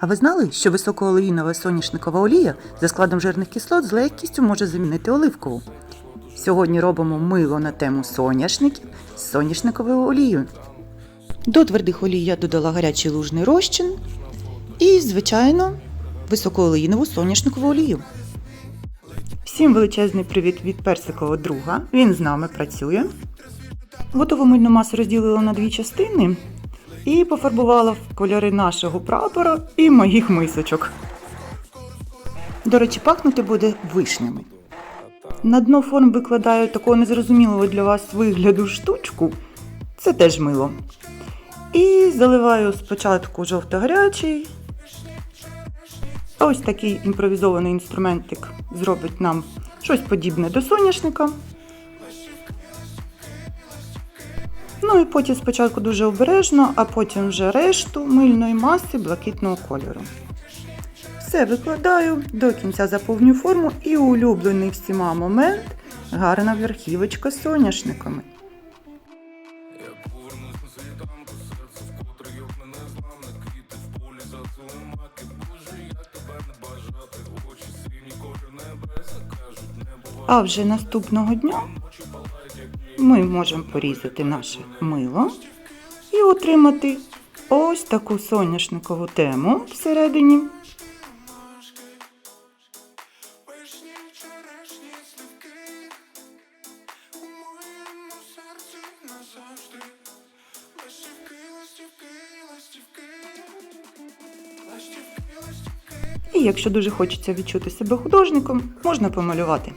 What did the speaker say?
А ви знали, що високоолеїнова соняшникова олія за складом жирних кислот з легкістю може замінити оливкову? Сьогодні робимо мило на тему соняшників з соняшниковою олією. До твердих олій я додала гарячий лужний розчин і, звичайно, високоолеїнову соняшникову олію. Всім величезний привіт від персикового друга. Він з нами працює. Готову мильну масу розділила на дві частини і пофарбувала в кольори нашого прапора і моїх мисочок. До речі, пахнути буде вишнями. На дно форм викладаю такого незрозумілого для вас вигляду штучку. Це теж мило. І заливаю спочатку жовто-гарячий. Ось такий імпровізований інструментик зробить нам щось подібне до соняшника. Ну і потім спочатку дуже обережно, а потім вже решту мильної маси блакитного кольору. Все викладаю, до кінця заповню форму і улюблений всіма момент гарна верхівочка з соняшниками. А вже наступного дня ми можемо порізати наше мило і отримати ось таку соняшникову тему всередині. І якщо дуже хочеться відчути себе художником, можна помалювати.